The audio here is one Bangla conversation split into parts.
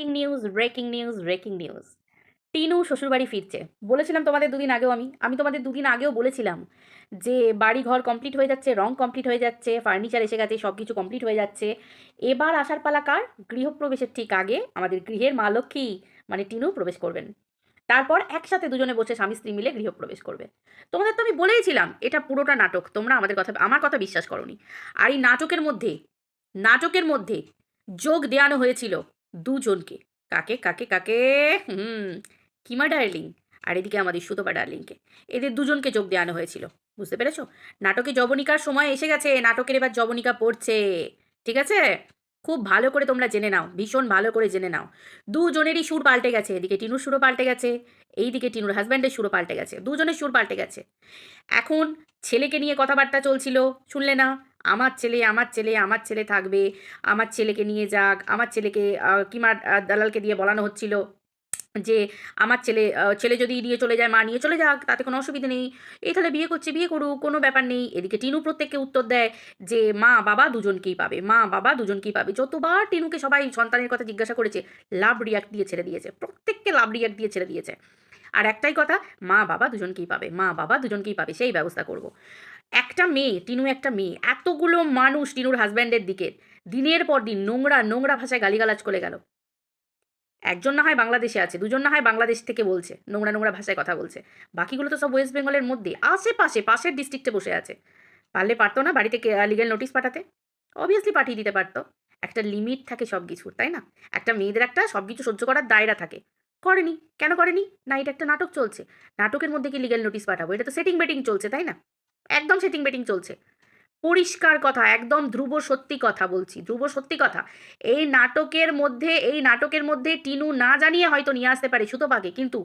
Breaking news breaking news breaking news Tinu শ্বশুরবাড়ি ফিরছে। বলেছিলাম তোমাদের দুদিন আগেও আমি আমি তোমাদের দুদিন আগেও বলেছিলাম যে বাড়ি ঘর কমপ্লিট হয়ে যাচ্ছে, রং কমপ্লিট হয়ে যাচ্ছে ফার্নিচার এসে গেছে সব কিছু কমপ্লিট হয়ে যাচ্ছে। এবার আসার পালা কার? গৃহপ্রবেশের ঠিক আগে আমাদের গৃহের মা লক্ষ্মী মানে টিনু প্রবেশ করবেন। তারপর একসাথে দুজনে বসে স্বামী স্ত্রী মিলে গৃহপ্রবেশ করবে। তোমাদের তো আমি বলেইছিলাম, এটা পুরোটা নাটক, তোমরা আমাদের কথা, আমার কথা বিশ্বাস করনি। আর এই নাটকের মধ্যে নাটকের মধ্যে যোগ দেওয়ানো হয়েছিল দুজনকে। কাকে কাকে কাকে? হুম, কিমা ডার্লিং। আর এদিকে আমাদের সুতপা ডার্লিংকে। এদের দুজনকে যোগ দেওয়ানো হয়েছিল। বুঝতে পেরেছ? নাটকে জবনিকার সময় এসে গেছে। নাটকের এবার জবনিকা পড়ছে। ঠিক আছে? খুব ভালো করে তোমরা জেনে নাও। ভীষণ ভালো করে জেনে নাও। দুজনেরই সুর পাল্টে গেছে। এদিকে টিনুর সুরও পাল্টে গেছে। এইদিকে টিনুর হাজব্যান্ডের সুরও পাল্টে গেছে। দুজনের সুর পাল্টে গেছে। এখন ছেলেকে নিয়ে কথাবার্তা চলছিল। শুনলে না? আমার ছেলে আমার ছেলে আমার ছেলে থাকবে। আমার ছেলেকে নিয়ে যাক। আমার ছেলেকে কিমার দালালকে দিয়ে বলানো হচ্ছিল যে আমার ছেলে ছেলে যদি নিয়ে চলে যায়, মা নিয়ে চলে যাক, তাতে কোনো অসুবিধা নেই। এই তাহলে বিয়ে করছে, বিয়ে করুক, কোনো ব্যাপার নেই। এদিকে টিনু প্রত্যেককে উত্তর দেয় যে মা, বাবা দুজনকেই পাবে। মা, বাবা দুজনকেই পাবে। যতবার টিনুকে সবাই সন্তানের কথা জিজ্ঞাসা করেছে, লাভ রিয়াক্ট দিয়ে ছেড়ে দিয়েছে। প্রত্যেককে লাভ রিয়াক্ট দিয়ে ছেড়ে দিয়েছে। আর একটাই কথা, মা, বাবা দুজনকেই পাবে। মা, বাবা দুজনকেই পাবে। সেই ব্যবস্থা করব। একটা মেয়ে, টিনু একটা মেয়ে। এতগুলো মানুষ টিনুর হাজব্যান্ডের দিকে। দিনের পর দিন নোংরা নোংরা ভাষায় গালিগালাজ করে গেল। একজন না হয় বাংলাদেশে আছে, দুজন না হয় বাংলাদেশ থেকে বলছে, নোংরা নোংরা ভাষায় কথা বলছে। বাকিগুলো তো সব ওয়েস্ট বেঙ্গলের মধ্যে আশেপাশে, পাশের ডিস্ট্রিক্টে বসে আছে। পারলে পারতো না বাড়িতে লিগেল নোটিশ পাঠাতে? অবভিয়াসলি পাঠিয়ে দিতে পারতো। একটা লিমিট থাকে সব কিছুর তাই না? একটা মেয়েদের একটা সব কিছু সহ্য করার দায়রা থাকে। করেনি, কেন করেনি? না এটা একটা নাটক চলছে। নাটকের মধ্যে কি লিগ্যাল নোটিশ পাঠাবো? এটা তো সেটিং বেটিং চলছে, তাই না? একদম সেটিং বেটিং চলছে। পরিষ্কার কথা, একদম ধ্রুব সত্যি কথা বলছি, ধ্রুব সত্যি কথা। এই নাটকের মধ্যে, এই নাটকের মধ্যে টিনু না জানিয়ে হয়তো নিয়ে আসতে পারে সুতোপাকে কিন্তু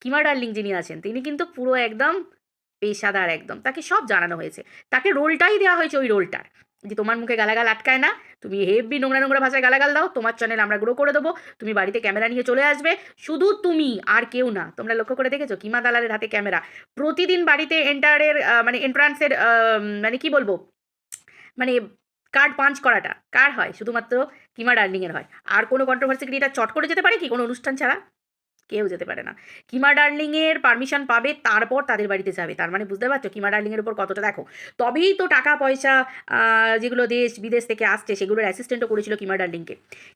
কিমা ডার্লিং যিনি আছেন, তিনি কিন্তু পুরো একদম পেশাদার একদম, তাকে সব জানানো হয়েছে। তাকে রোলটাই দেওয়া হয়েছে ওই রোলটার যে তোমার মুখে গালাগাল আটকায় না, তুমি হেভি নোংরা নোংরা ভাষায় গালাগাল দাও, তোমার চ্যানেল আমরা গ্রো করে দেবো, তুমি বাড়িতে ক্যামেরা নিয়ে চলে আসবে, শুধু তুমি আর কেউ না। তোমরা লক্ষ্য করে দেখেছ? কিমা দালালের হাতে ক্যামেরা প্রতিদিন বাড়িতে এন্টারের মানে এন্ট্রান্সের মানে কি বলব? মানে কার্ড পাঞ্চ করাটা। কার হয়? শুধুমাত্র কিমা ডার্লিংয়ের হয়। আর কোনো কন্ট্রোভার্সি ক্রিয়েটার চট করে যেতে পারে কি? কোনো অনুষ্ঠান ছাড়া? কেউ যেতে পারে না। কিমা ডার্লিংয়ের পারমিশন পাবে, তারপর তাদের বাড়িতে যাবে। তার মানে বুঝতে পারছ, কিমা ডার্লিংয়ের উপর কতটা দেখো। তবেই তো টাকা পয়সা যেগুলো দেশ, বিদেশ থেকে আসছে, সেগুলোর অ্যাসিস্ট্যান্টও করেছিল কিমা ডার্লিংকে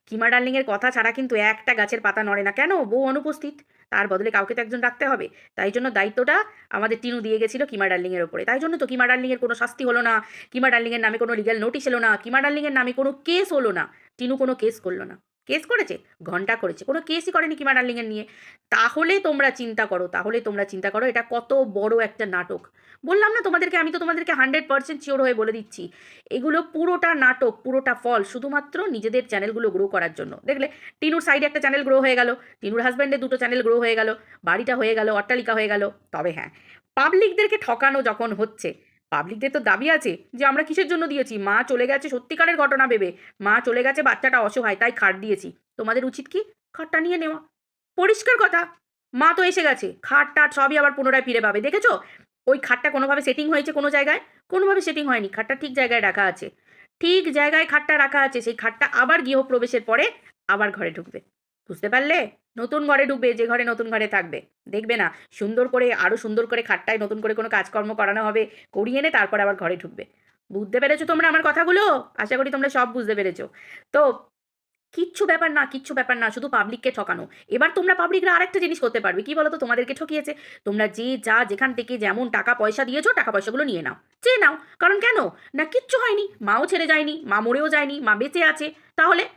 কিমা ডার্লিংয়ের কথা ছাড়া কিন্তু একটা গাছের পাতা নড়ে না। কেন? বউ অনুপস্থিত। তার বদলে কাউকে তো একজন রাখতে হবে। তাই জন্য দায়িত্বটা আমাদের টিনু দিয়ে গেছিল কিমা ডার্লিংয়ের ওপরে তাই জন্য তো কিমা ডার্লিংয়ের কোনো শাস্তি হলো না। কিমা ডার্লিংয়ের নামে কোনো লিগ্যাল নোটিশ এলো না। কিমা ডার্লিংয়ের নামে কোনো কেস হলো না। টিনু কোনো কেস করল না। কেস করেছে? ঘণ্টা করেছে। কোনো কেসই করেনি কিমা ডার্লিংয়ের নিয়ে। তাহলে তোমরা চিন্তা করো, তাহলে তোমরা চিন্তা করো, এটা কত বড় একটা নাটক। বললাম না তোমাদেরকে, আমি তো তোমাদেরকে হান্ড্রেড পার্সেন্ট চিওর হয়ে বলে দিচ্ছি। এগুলো পুরোটা নাটক, পুরোটা ফল, শুধুমাত্র নিজেদের চ্যানেলগুলো গ্রো করার জন্য। দেখলে, টিনুর সাইডে একটা চ্যানেল গ্রো হয়ে গেল, টিনুর হাজব্যান্ডের দুটো চ্যানেল গ্রো হয়ে গেল, বাড়িটা হয়ে গেল, অট্টালিকা হয়ে গেল, তবে হ্যাঁ। পাবলিকদেরকে ঠকানো যখন হচ্ছে পাবলিকদের তো দাবি আছে যে আমরা কিসের জন্য দিয়েছি? মা চলে গেছে সত্যিকারের ঘটনা ভেবে। মা চলে গেছে বাচ্চাটা অসহায়, তাই খাট দিয়েছি। তোমাদের উচিত কি? খাটটা নিয়ে নেওয়া। পরিষ্কার কথা, মা তো এসে গেছে। খাট টাট সবই আবার পুনরায় ফিরে পাবে। দেখেছ? ওই খাটটা কোনোভাবে সেটিং হয়েছে কোনো জায়গায়? কোনোভাবে সেটিং হয়নি। খাটটা ঠিক জায়গায় রাখা আছে। ঠিক জায়গায় খাটটা রাখা আছে। সেই খাটটা আবার গৃহপ্রবেশের পরে আবার ঘরে ঢুকবে। বুঝতে পারলে? নতুন ঘরে ঢুকবে, যে ঘরে নতুন ঘরে থাকবে। দেখবে না, সুন্দর করে আরও সুন্দর করে খাটটায় নতুন করে কোনো কাজকর্ম করানো হবে, করিয়ে এনে তারপর আবার ঘরে ঢুকবে। বুঝতে পেরেছ তোমরা আমার কথাগুলো? আশা করি তোমরা সব বুঝতে পেরেছ। তো, কিচ্ছু ব্যাপার না, কিচ্ছু ব্যাপার না, শুধু পাবলিককে ঠকানো। এবার তোমরা পাবলিকরা আরেকটা জিনিস করতে পারবে। কি বলো তো তোমাদেরকে ঠকিয়েছে। তোমরা যে, যা, যেখান থেকে যেমন টাকা, পয়সা দিয়েছ, টাকা, পয়সাগুলো নিয়ে নাও। চেয়ে নাও। কারণ কেন? না, কিচ্ছু হয়নি। মাও ছেড়ে যায়নি, মা মরেও যায়নি, মা বেঁচে আছে। তাহলে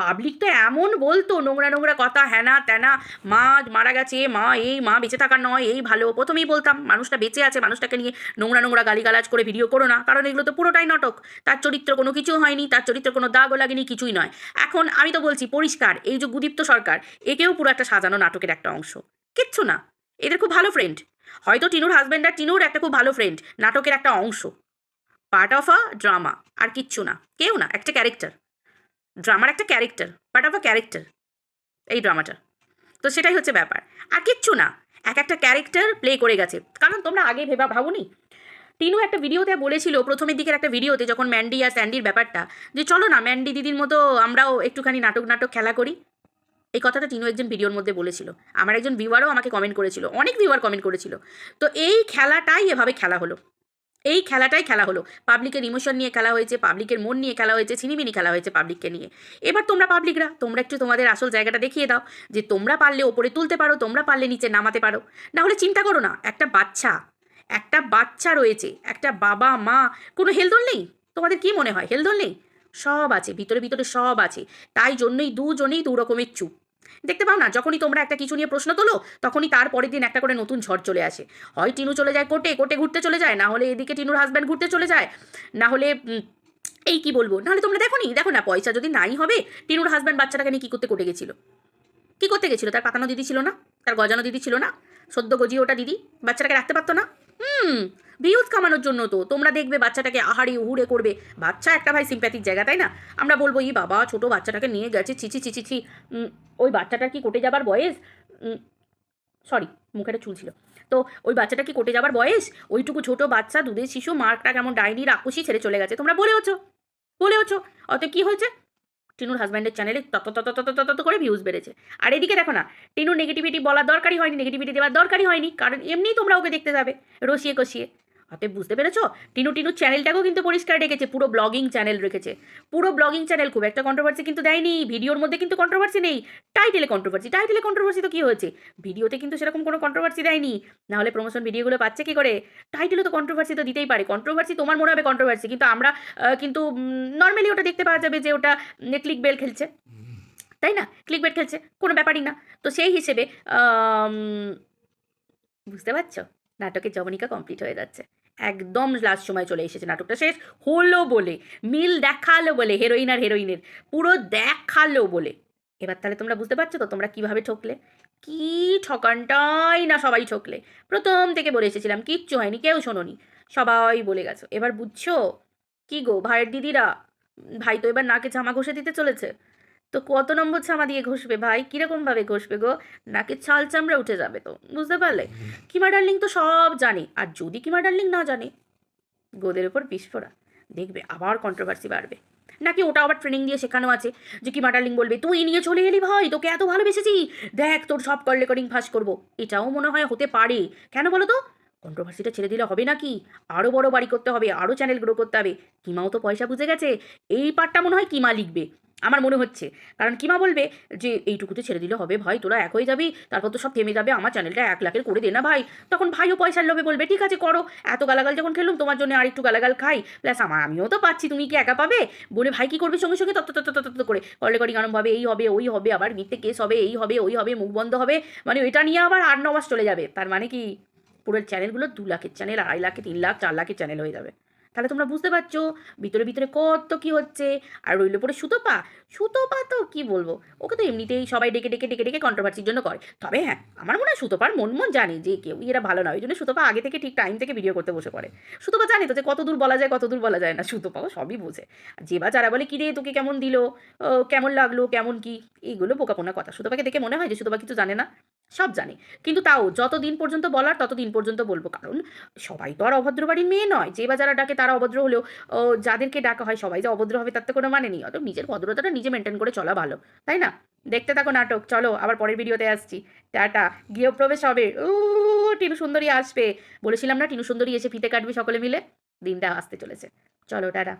পাবলিক তো এমন বলতো, নোংরা নোংরা কথা, হ্যানা ত্যানা, মা মারা গেছে, মা এই, মা বেঁচে থাকার নয়, এই ভালো, প্রথমেই বলতাম, মানুষটা বেঁচে আছে, মানুষটাকে নিয়ে নোংরা নোংরা গালিগালাজ করে ভিডিও করো না, কারণ এগুলো তো পুরোটাই নাটক, তার চরিত্র কোনো কিছু হয়নি, তার চরিত্র কোনো দাগও লাগেনি, কিছুই নয়। এখন আমি তো বলছি, পরিষ্কার, এই যে গুদীপ্ত সরকার, একেও পুরো একটা সাজানো নাটকের একটা অংশ, কিচ্ছু না, এদের খুব ভালো ফ্রেন্ড হয়তো টিনুর হাজব্যান্ড আর টিনুর একটা খুব ভালো ফ্রেন্ড নাটকের একটা অংশ পার্ট অফ আ ড্রামা আর কিচ্ছু না, কেউ না, একটা ক্যারেক্টার ড্রামার একটা character part of a character এই ড্রামাটা তো সেটাই হচ্ছে ব্যাপার। আর কিচ্ছু না, এক একটা ক্যারেক্টার প্লে করে গেছে। কারণ তোমরা আগে ভেবা, ভাবুনি? টিনু একটা ভিডিওতে বলেছিল, প্রথমের দিকের একটা ভিডিওতে যখন ম্যান্ডি আর স্যান্ডির ব্যাপারটা, যে চলো না ম্যান্ডি দিদির মতো আমরাও একটুখানি নাটক নাটক খেলা করি। এই কথাটা টিনু একজন ভিডিওর মধ্যে বলেছিল। আমার একজন ভিউয়ারও আমাকে কমেন্ট করেছিল, অনেক ভিউয়ার কমেন্ট করেছিল। তো এই খেলাটাই এভাবে খেলা হলো। এই খেলাটাই খেলা হলো। পাবলিকের ইমোশন নিয়ে খেলা হয়েছে, পাবলিকের মন নিয়ে খেলা হয়েছে, ছিনিমিনি খেলা হয়েছে পাবলিককে নিয়ে। এবার তোমরা পাবলিকরা, তোমরা একটু তোমাদের আসল জায়গাটা দেখিয়ে দাও, যে তোমরা পারলে ওপরে তুলতে পারো, তোমরা পারলে নিচে নামাতে পারো। না হলে চিন্তা করো না, একটা বাচ্চা একটা বাচ্চা রয়েছে, একটা বাবা, মা, কোনো হেলদোল নেই? তোমাদের কি মনে হয়, হেলদোল নেই? সব আছে, ভিতরে ভিতরে সব আছে। তাই জন্যই দুজনেই দু রকমের চুপ। দেখতে পাও না, যখনই তোমরা একটা কিছু নিয়ে প্রশ্ন তোলো, তখনই তার পরের দিন একটা করে নতুন ঝড় চলে আসে। হয় টিনু চলে যায় কোর্টে কোর্টে ঘুরতে চলে যায়, না হলে এদিকে টিনুর হাজব্যান্ড ঘুরতে চলে যায়, না হলে এই কি বলব? নাহলে তোমরা দেখো নি দেখো না, পয়সা যদি নাই হবে, টিনুর হাজব্যান্ড বাচ্চাটাকে নিয়ে কী করতে কোটে গেছিল? কী করতে গেছিল? তার পাতানো দিদি ছিল না? তার গজানো দিদি ছিল না? সদ্য গজিয়ে ওটা দিদি বাচ্চাটাকে রাখতে পারতো না? হুম ভিউজ কামানোর জন্য তো। তোমরা দেখবে বাচ্চাটাকে আহাড়ি উহুড়ে করবে। বাচ্চা একটা ভাই সিম্প্যাথিক জায়গা, তাই না? আমরা বলব ই বাবা, ছোট বাচ্চাটাকে নিয়ে গেছে চিচি চিচি ছি ওই বাচ্চাটার কি কোটে যাবার বয়স? সরি মুখেটা চুল ছিল। তো ওই বাচ্চাটা কি কোটে যাবার বয়স? ওইটুকু ছোট বাচ্চা, দুধের শিশু, মার্কটা কেমন ডাইনি, রাক্ষসী ছেড়ে চলে গেছে। তোমরা বলেওছো বলেওছো অত কি হয়েছে? টিনুর হাজব্যান্ডের চ্যানেলে তত তত তত তত করে ভিউজ বেড়েছে। আর এদিকে দেখো না, টিনুর নেগেটিভিটি বলার দরকারই হয়নি নেগেটিভিটি দেওয়ার দরকারই হয়নি। কারণ এমনিই তোমরা ওকে দেখতে যাবে রসিয়ে কষিয়ে অতএব বুঝতে পেরেছ? টিনু টিনু চ্যানেলটাকেও কিন্তু পরিষ্কার রেখেছে, পুরো ব্লগিং চ্যানেল রেখেছে। পুরো ব্লগিং চ্যানেল খুব একটা কন্ট্রোভার্সি কিন্তু দেয়নি, ভিডিওর মধ্যে কিন্তু কন্ট্রোভার্সি নেই টাইটেলে কন্ট্রোভার্সি টাইটেলে কন্ট্রোভার্সি তো কী হয়েছে? ভিডিওতে কিন্তু সেরকম কোনো কন্ট্রোভার্সি দেয়নি, নাহলে প্রমোশন ভিডিওগুলো পাচ্ছে কি করে? টাইটেলে তো কন্ট্রোভার্সি তো দিতেই পারে কন্ট্রোভার্সি তোমার মনে হবে কন্ট্রোভার্সি কিন্তু আমরা কিন্তু নর্মালি ওটা দেখতে পাওয়া যাবে যে ওটা ক্লিক বেল খেলছে। তাই না? ক্লিক বেট খেলছে, কোনো ব্যাপারই না। তো সেই হিসেবে বুঝতে পারছ? নাটকের জবনিকা কমপ্লিট হয়ে যাচ্ছে। একদম লাস্ট সময় চলে এসেছে নাটকটা। শেষ হলো বলে, মিল দেখাল বলে হেরোইন আর হেরোইনের পুরো দেখাল বলে। এবার তাহলে তোমরা বুঝতে পারছ তো তোমরা কীভাবে ঠকলে? কি ঠকানটাই না সবাই ঠকলে। প্রথম থেকে বলে এসেছিলাম, কিচ্ছু হয়নি, কেউ শোনোনি। সবাই বলে গেছো। এবার বুঝছ? কি গো, ভাইয়ের দিদিরা? ভাই তো এবার নাকে জামা ঘষে দিতে চলেছে। তো কত নম্বর ছামা দিয়ে ঘষবে ভাই? কীরকমভাবে ঘষবে গো? নাকি ছাল চামড়া উঠে যাবে তো বুঝতে পারলে? কিমা ডার্লিং তো সব জানে আর যদি কিমা ডার্লিং না জানে? গোদের উপর বিস্ফোরা দেখবে আবার কন্ট্রোভার্সি বাড়বে। নাকি ওটা আবার ট্রেনিং দিয়ে শেখানো আছে যে কিমা ডার্লিং বলবে তুই নিয়ে চলে এলি ভাই তোকে এত ভালোবেসেছি। দেখ তোর সব কল রেকর্ডিং ফাঁস করব। এটাও মনে হয় হতে পারে। কেন বলো তো? কন্ট্রোভার্সিটা ছেড়ে দিলে হবে নাকি? আরও বড় বাড়ি করতে হবে আরও চ্যানেল গ্রো করতে হবে। কিমাও তো পয়সা বুঝে গেছে। এই পার্টটা মনে হয় কিমা লিখবে। আমার মনে হচ্ছে। কারণ কিমা বলবে যে, এইটুকুতে ছেড়ে দিলে হবে ভাই, তোরা এক হয়ে যাবি, তারপর তো সব থেমে যাবে, আমার চ্যানেলটা এক লাখের করে দে না ভাই। তখন ভাইও পয়সার লোভে বলবে, ঠিক আছে, করো। এত গালাগাল যখন খেলুম তোমার জন্য আর একটু গালাগাল খাই। প্লাস আমার, আমিও তো পাচ্ছি, তুমি কি একা পাবে? বলে ভাই কি করবে সঙ্গে সঙ্গে? তত তত তত তত করে। কল রেকর্ডিং আরম্ভ হবে এই হবে, ওই হবে, আবার মিথ্যে কেস হবে, এই হবে, ওই হবে, মুখ বন্ধ হবে। মানে ওইটা নিয়ে আবার আট ন চলে যাবে। তার মানে কি? পুরো চ্যানেলগুলো দু লাখের চ্যানেল, আড়াই লাখে, তিন লাখ, চার লাখের চ্যানেল হয়ে যাবে। তাহলে তোমরা বুঝতে পারছ ভিতরে ভিতরে কত কি হচ্ছে। আর রইল পরে সুতোপা। সুতোপা তো কি বলব? ওকে তো এমনিতেই সবাই ডেকে ডেকে ডেকে ডেকে কন্ট্রোভার্সির জন্য করে। তবে হ্যাঁ আমার মনে হয় সুতোপার মন মন জানে যে কেউ এরা ভালো নয় ওই জন্য সুতোপা আগে থেকে ঠিক টাইম থেকে ভিডিও করতে বসে পড়ে। সুতোপা জানে তো যে কত দূর বলা যায়, কত দূর বলা যায় না। সুতোপাও সবই বোঝে। যে বা যারা বলে কি রে তোকে কেমন দিল? কেমন লাগল? কেমন কি? এইগুলো বোকাপোনা কথা। সুতোপাকে দেখে মনে হয় যে সুতোপা কিছু জানে না। সব জানে। কিন্তু তাও যত দিন পর্যন্ত বলার তত দিন পর্যন্ত বলব। কারণ সবাই তো আর অভদ্র বাড়ির মেয়ে নয়। যে বা যারা ডাকে তারা অভদ্র হলেও যাদেরকে ডাকা হয় সবাই যে অভদ্র হবে তার তো কোনো মানে নেই। অত নিজের ভদ্রতাটা নিজে মেনটেন করে চলা ভালো। তাই না? দেখতে থাকো নাটক। চলো আবার পরের ভিডিওতে আসছি। টাটা। গৃহপ্রবেশ হবে। ও, টিনু সুন্দরী আসবে। বলেছিলাম না টিনু সুন্দরী এসে ফিতে কাটবে সকলে মিলে? দিনটা আসতে চলেছে। চলো, টাটা।